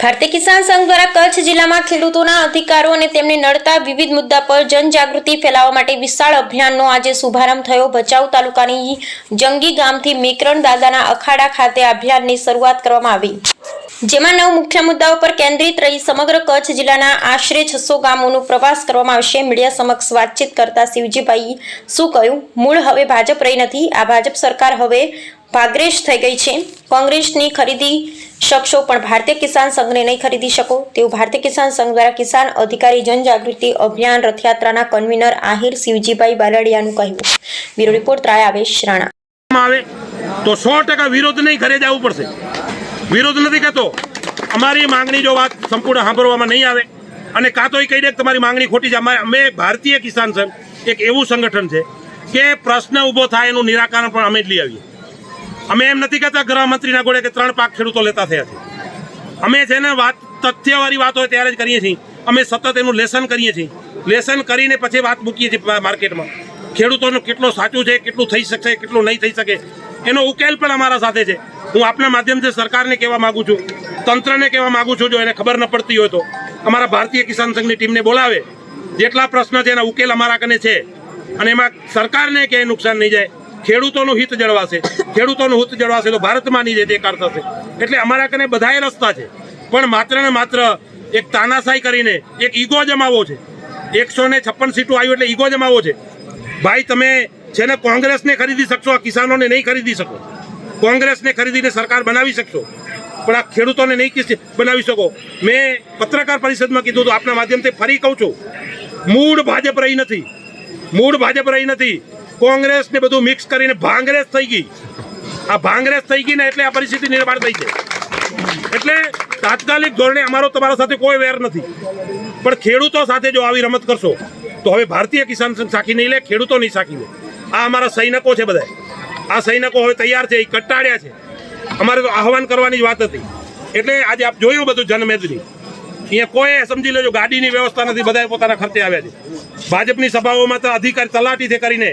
ભારતીય કિસાન સંઘ દ્વારા કચ્છ જિલ્લામાં ખેડૂતોના અધિકારો અને તેમને નડતા વિવિધ મુદ્દા પર જનજાગૃતિ ફેલાવવા માટે વિશાળ અભિયાનનો આજે શુભારંભ થયો. ભચાઉ તાલુકાની જંગી ગામથી મેકરણ દાદાના અખાડા ખાતે અભિયાનની શરૂઆત કરવામાં આવી. જેમાં નવ મુખ્ય મુદ્દાઓ પર કેન્દ્રિત રહી સમગ્ર કચ્છ જિલ્લાના આશરે છસો ગામોનો પ્રવાસ કરવામાં આવશે. મીડિયા સમક્ષ વાતચીત કરતા શિવજીભાઈ શું કહ્યું? મૂળ હવે ભાજપ રહી નથી. આ ભાજપ સરકાર હવે ભાગ્રેશ થઈ ગઈ છે. કોંગ્રેસની ખરીદી શકશો પણ ભારતીય કિસાન સંઘને નહીં ખરીદી શકો. તેવું ભારતીય કિસાન સંઘ દ્વારા કિસાન અધિકારી જનજાગૃતિ અભિયાન રથયાત્રાના કન્વીનર આહિર શિવજીભાઈ બાલડિયાનું કહ્યું બ્યુરો રિપોર્ટ ત્રાયાવેશ રાણા. આવે તો સો ટકા વિરોધ નહીં ઘરે જવું પડશે. વિરોધ નથી કહેતો અમારી માંગણી જો વાત સંપૂર્ણ સાંભળવામાં નહીં આવે અને કાં તો એ કહી દે કે તમારી માંગણી ખોટી છે. અમે ભારતીય કિસાન સંઘ એક એવું સંગઠન છે કે પ્રશ્ન ઊભો થાય એનું નિરાકરણ પણ અમે જ લઈ આવીએ. અમે એમ નથી કહેતા ગૃહમંત્રીના ગોળે કે ત્રણ પાક ખેડૂતો લેતા થયા છે. અમે છે ને વાત, તથ્યવાળી વાત હોય ત્યારે જ કરીએ છીએ. અમે સતત એનું લેસન કરીએ છીએ. લેસન કરીને પછી વાત મૂકીએ છીએ માર્કેટમાં. ખેડૂતોનું કેટલું સાચું છે, કેટલું થઈ શકશે, કેટલું નહીં થઈ શકે, એનો ઉકેલ પણ અમારા સાથે છે. હું આપના માધ્યમથી સરકારને કહેવા માગું છું, તંત્રને કહેવા માગું છું, જો એને ખબર ન પડતી હોય તો. અમારા ભારતીય કિસાન સંઘની ટીમને બોલાવે. જેટલા પ્રશ્ન છે એના ઉકેલ અમારા કને છે. અને એમાં સરકારને ક્યાંય નુકસાન નહીં જાય. ખેડૂતોનું હિત જળવાશે. ખેડૂતોનું હિત જળવાશે તો ભારતમાં જાય તે કાર થશે. એટલે અમારા કને બધાય રસ્તા છે. પણ માત્ર ને માત્ર એક તાનાશાહી કરીને એક ઈગો જમાવો છે. એકસો ને છપ્પન સીટો આવ્યું એટલે ઈગો જમાવો છે. ભાઈ, તમે છે ને કોંગ્રેસને ખરીદી શકશો, આ કિસાનોને નહીં ખરીદી શકો. કોંગ્રેસને ખરીદીને સરકાર બનાવી શકશો. પણ આ ખેડૂતોને નહીં બનાવી શકો. મેં પત્રકાર પરિષદમાં કીધું હતું, આપના માધ્યમથી ફરી કહું છું. મૂળ ભાજપ રહી નથી. મૂળ ભાજપ રહી નથી. કોંગ્રેસ ને બધું મિક્સ કરીને ભાંગરેસ થઈ ગઈ. આ ભાંગરેસ થઈ ગઈ ને એટલે આ પરિસ્થિતિ નિર્માણ થઈ છે. એટલે તાત્કાલિક ધોરણે અમારો તમારા સાથે કોઈ વેર નથી. પણ ખેડૂતો સાથે જો આવી રમત કરશો, તો હવે ભારતીય કિસાન સંઘ સાખી નહીં લે, ખેડૂતો નહીં સાખી લે. આ અમારા સૈનિકો છે બધા આ સૈનિકો હવે તૈયાર છે, એ કટ્ટાડ્યા છે. અમારે તો આહવાન કરવાની જ વાત હતી. એટલે આજે આપ જોયું બધું જનમેદની. અહીંયા કોઈ સમજી લેજો, ગાડીની વ્યવસ્થા નથી બધા પોતાના ખર્ચે આવ્યા છે. ભાજપની સભાઓમાં તો અધિકારી તલાટીથી કરીને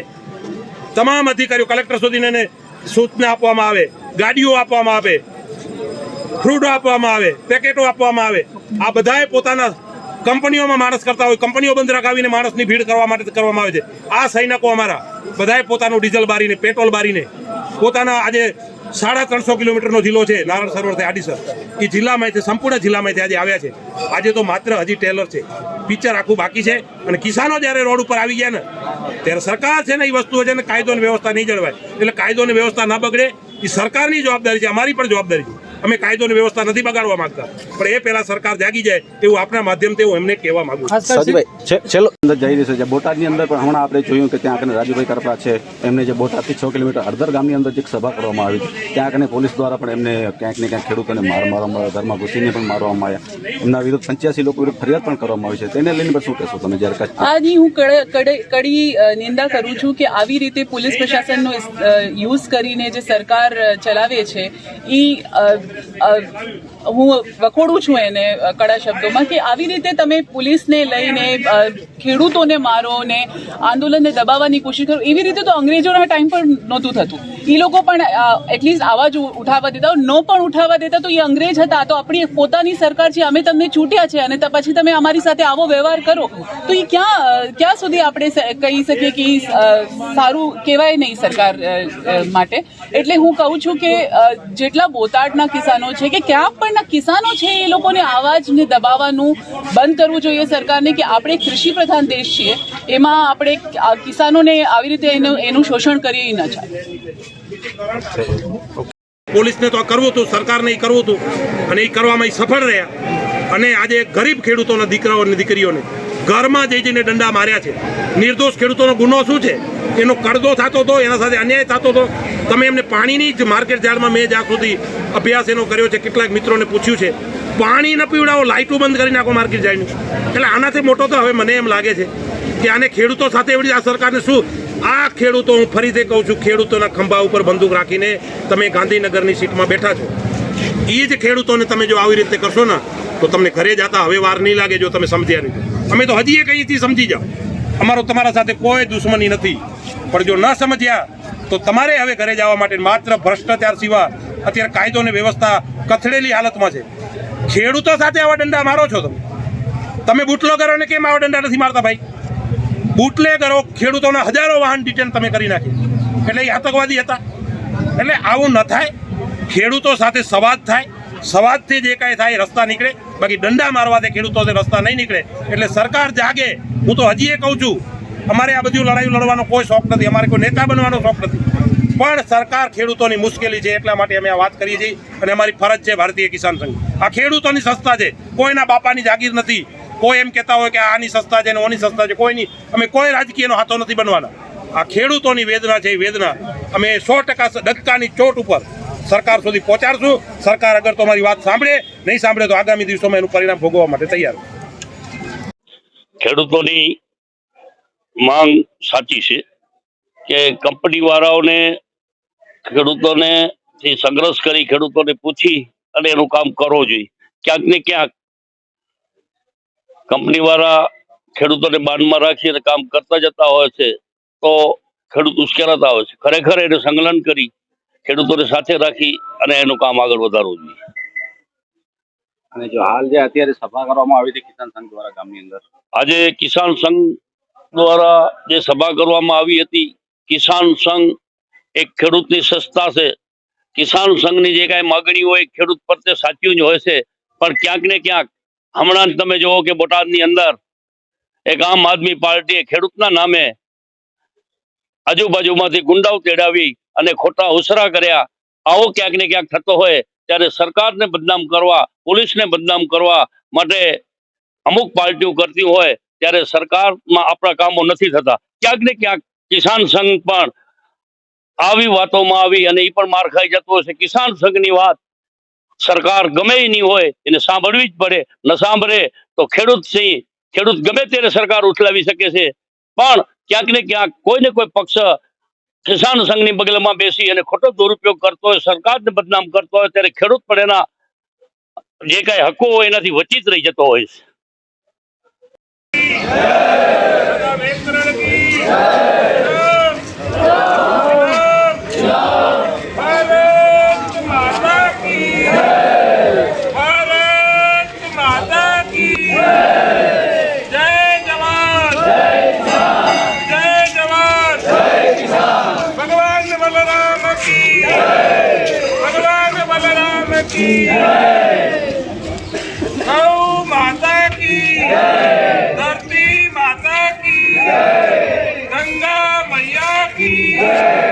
તમામ અધિકારીઓ, કલેક્ટર સુધીને સૂચના આપવામાં આવે, ગાડીઓ આપવામાં આવે ફ્રૂટો આપવામાં આવે, પેકેટો આપવામાં આવે. આ બધાએ પોતાના કંપનીઓમાં માણસ કરતા હોય. કંપનીઓ બંધ રખાવીને માણસની ભીડ કરવા માટે કરવામાં આવે છે. આ સૈનિકો અમારા. બધાએ પોતાનું ડીઝલ બારીને, પેટ્રોલ બારીને, પોતાના આજે સાડા ત્રણસો કિલોમીટરનો જિલ્લો છે નારાયણ સરોવરથી આડીસર એ જિલ્લામાંથી, સંપૂર્ણ જિલ્લામાંથી આજે આવ્યા છે. આજે તો માત્ર હજી ટેલર છે. પિક્ચર આખું બાકી છે. અને કિસાનો જ્યારે રોડ ઉપર આવી ગયા ને, ત્યારે સરકાર છે ને એ વસ્તુ છે ને કાયદો વ્યવસ્થા નહીં જળવાય. એટલે કાયદો વ્યવસ્થા ના બગડે. એ સરકારની જવાબદારી છે, અમારી પણ જવાબદારી છે. અમે કાયદો અને વ્યવસ્થા નથી બગાડવા માંગતા. પણ એ પહેલા સરકાર જાગી જાય એવું આપણા માધ્યમથી હું એમને કહેવા માંગુ છું. છેલ્લો અંદર જઈ રહ્યું છે. જે બોટાદની અંદર પણ હમણાં આપણે જોયું કે ત્યાં કને રાજુભાઈ કરપડા છે. એમને જે બોટાદથી છ કિલોમીટર અડધર ગામની અંદર જે એક સભા કરવામાં આવી ત્યાં કને પોલીસ દ્વારા પણ એમને ક્યાંક ને ક્યાંક ખેડૂતોને માર મારવામાં આવ્યા ઘરમાં ઘૂસીને પણ મારવામાં આવ્યા. એમના વિરુદ્ધ પંચ્યાસી લોકો વિરુદ્ધ ફરિયાદ પણ કરવામાં આવી છે. તેને લઈને શું કહેશો તમે જ્યારે કચ્છ આની હું કડ- કડ- કડી નિંદા કરું છું કે આવી રીતે પોલીસ પ્રશાસનનો યુઝ કરીને જે સરકાર ચલાવે છે એ of હું વખોડું છું એને કડા શબ્દોમાં કે આવી રીતે તમે પોલીસને લઈને ખેડૂતોને મારો ને આંદોલનને દબાવવાની કોશિશ કરો, એવી રીતે તો અંગ્રેજોના ટાઈમ પર નહોતું થતું. એ લોકો પણ એટલીસ્ટ આવાજ ઉઠાવવા દેતા ન પણ ઉઠાવવા દેતા તો એ અંગ્રેજ હતા. તો આપણી પોતાની સરકાર છે, અમે તમને છૂટ્યા છે અને પછી તમે અમારી સાથે આવો વ્યવહાર કરો. તો એ ક્યાં ક્યાં સુધી આપણે કહી શકીએ કે સારું કહેવાય નહીં સરકાર માટે. એટલે હું કહું છું કે જેટલા બોતાડના કિસાનો છે કે ક્યાં પણ ના કિસાનો છે, એ લોકોને આવાજને દબાવવાનું બંધ કરવું જોઈએ સરકારને કે આપણે કૃષિ પ્રધાન દેશ છીએ, એમાં આપણે કિસાનોને આવી રીતે એનું એનું શોષણ કરીએ ન ચાલે. પોલીસને તો આ કરવું હતું, સરકારને એ કરવું હતું, અને એ કરવામાં સફળ રહ્યા. અને આજે ગરીબ ખેડૂતોના દીકરાઓ અને દીકરીઓને ઘરમાં જઈ જઈને દંડા માર્યા છે. નિર્દોષ ખેડૂતોનો ગુનો શું છે? એનો કડદો થતો હતો એના સાથે અન્યાય થતો હતો તમે એમને પાણીની જ માર્કેટ યાર્ડમાં મેં જ્યાં સુધી અભ્યાસ એનો કર્યો છે, કેટલાક મિત્રોને પૂછ્યું છે પાણી ન પીવડાવો, લાઇટો બંધ કરી નાખો માર્કેટ યાર્ડની એટલે આનાથી મોટો તો હવે મને એમ લાગે છે કે આને ખેડૂતો સાથે એવડી આ સરકારને શું? આ ખેડૂતો હું ફરીથી કહું છું, ખેડૂતોના ખંભા ઉપર બંદૂક રાખીને તમે ગાંધીનગરની સીટમાં બેઠા છો. એ જ ખેડૂતોને તમે જો આવી રીતે કરશો ને, તો તમને ઘરે જતા હવે વાર નહીં લાગે જો તમે સમજ્યા નહીં. અમે તો હજી એ કહીથી સમજી જાઓ. અમારો તમારા સાથે કોઈ દુશ્મની નથી. પણ જો ન સમજ્યા, તો તમારે હવે ઘરે જવા માટે માત્ર ભ્રષ્ટાચાર સિવાય અત્યારે કાયદો અને વ્યવસ્થા કથળેલી હાલતમાં છે. ખેડૂતો સાથે આવા દંડા મારો છો તમે. તમે બુટલોગરોને કેમ આવા દંડા નથી મારતા ભાઈ? બુટલેગરો ખેડૂતોના હજારો વાહન ડિટેન તમે કરી નાખી. એટલે એ આતંકવાદી હતા. એટલે આવું ન થાય. ખેડૂતો સાથે સંવાદ થાય. સંવાદથી જે કાંઈ થાય રસ્તા નીકળે. બાકી દંડા મારવાથી ખેડૂતો રસ્તા નહીં નીકળે. એટલે સરકાર જાગે. હું તો હજી એ કહું છું, અમારે આ બધી લડાઈ લડવાનો કોઈ શોખ નથી. અમારે કોઈ નેતા બનવાનો શોખ નથી. પણ સરકાર ખેડૂતોની મુશ્કેલી છે એટલા માટે અમે આ વાત કરીએ છીએ અને અમારી ફરજ છે ભારતીય કિસાન સંઘ. આ ખેડૂતોની સંસ્થા છે. કોઈના બાપાની જાગીર નથી. કોઈ એમ કહેતા હોય કે આની સંસ્થા છે ને ઓની સંસ્થા છે. કોઈ નહીં અમે કોઈ રાજકીયનો હાથો નથી બનવાના. આ ખેડૂતોની વેદના છે, એ વેદના. અમે સો ટકા ડક્કાની ચોટ ઉપર સરકાર સુધી પહોંચાડશું. સરકાર અગર તો અમારી વાત સાંભળે, નહીં સાંભળે તો આગામી દિવસોમાં એનું પરિણામ ભોગવવા માટે તૈયાર ખેડૂતોની માંગ સાચી છે કે કંપની વાળાઓને ખેડૂતોને સંઘર્ષ કરી ખેડૂતોને પૂછી અને એનું કામ કરવું જોઈએ. ક્યાંક ને ક્યાંક કંપની વાળા ખેડૂતોને રાખી અને કામ કરતા જતા હોય છે, તો ખેડૂત ઉશ્કેરાતા હોય છે. ખરેખર એને સંકલન કરી ખેડૂતોને સાથે રાખી અને એનું કામ આગળ વધારવું જોઈએ. અને જો હાલ જે અત્યારે સભા કરવામાં આવી હતી કિસાન સંઘ દ્વારા ગામની અંદર. આજે કિસાન સંઘ દ્વારા જે સભા કરવામાં આવી હતી કિસાન સંઘ એક ખેડૂતની સંસ્થા છે. કિસાન સંઘની જે કાંઈ માગણી હોય ખેડૂત પ્રત્યે સાચી જ હોય છે. પણ ક્યાંક ને ક્યાંક હમણાં જ તમે જુઓ કે બોટાદની અંદર એક આમ આદમી પાર્ટીએ ખેડૂતના નામે આજુબાજુમાંથી ગુંડાઓ તેડાવી અને ખોટા ઉસરા કર્યા. આવો ક્યાંક ને ક્યાંક થતો હોય ત્યારે સરકારને બદનામ કરવા, પોલીસને બદનામ કરવા માટે અમુક પાર્ટીઓ કરતી હોય ત્યારે સરકારમાં આપણા કામો નથી થતા. ક્યાંક ને ક્યાંક કિસાન સંઘ પણ આવી વાતોમાં આવી અને એ પણ માર ખાઈ જતો છે કિસાન સંઘની વાત સરકાર ગમે નહીં હોય એને સાંભળવી જ પડે. ન સાંભળે તો ખેડૂત સિંહ, ખેડૂત ગમે ત્યારે સરકાર ઉઠલાવી શકે છે. પણ ક્યાંક ને ક્યાંક કોઈ ને કોઈ પક્ષ કિસાન સંઘની બગલમાં બેસી અને ખોટો દુરુપયોગ કરતો હોય, સરકારને બદનામ કરતો હોય, ત્યારે ખેડૂત પણ એના જે કાંઈ હકો હોય એનાથી વંચિત રહી જતો હોય છે. की भगवान बलराम हो माता की धरती माता की गंगा मैया की